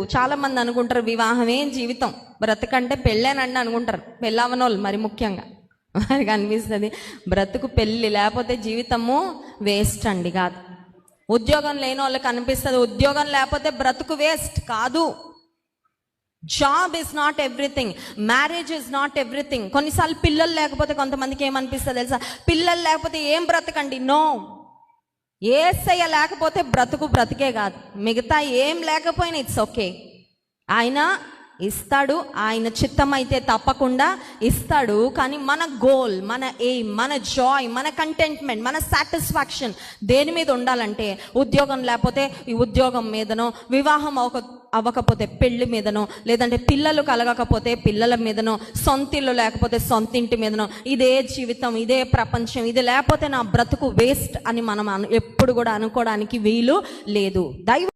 చాలా మంది అనుకుంటారు వివాహమే జీవితం. బ్రతకంటే పెళ్ళేనండి అనుకుంటారు. పెళ్ళవనోళ్ళు మరి ముఖ్యంగా. వారికి అనిపిస్తుంది బ్రతుకు పెళ్ళి లేకపోతే జీవితము వేస్ట్ అండి కాదు. ఉద్యోగం లేని వాళ్ళకి అనిపిస్తుంది ఉద్యోగం లేకపోతే బ్రతుకు వేస్ట్ కాదు. Job is not everything marriage is not everything కొన్నిసార్లు పిల్లలు లేకపోతే కొంతమందికి ఏమనిపిస్తుంది తెలుసా? పిల్లలు లేకపోతే ఏం బ్రతకండి? నో ఏసయ్య లేకపోతే బ్రతుకు బ్రతికే కాదు. మిగతా ఏం లేకపోయినా ఇట్స్ ఓకే ఆయన ఇస్తాడు ఆయన చిత్తం అయితే తప్పకుండా ఇస్తాడు. కానీ మన గోల్ మన ఎయిమ్ మన జాయ్ మన కంటెంట్మెంట్ మన సాటిస్ఫాక్షన్ దేని మీద ఉండాలంటే ఉద్యోగం లేకపోతే ఈ ఉద్యోగం మీదనో వివాహం ఒక అవ్వకపోతే పెళ్ళి మీదనో లేదంటే పిల్లలు కలగకపోతే పిల్లల మీదనో సొంతిల్లు లేకపోతే సొంతింటి మీదనో ఇదే జీవితం ఇదే ప్రపంచం ఇది లేకపోతే నా బ్రతుకు వేస్ట్ అని మనం ఎప్పుడు కూడా అనుకోవడానికి వీలు లేదు. దైవ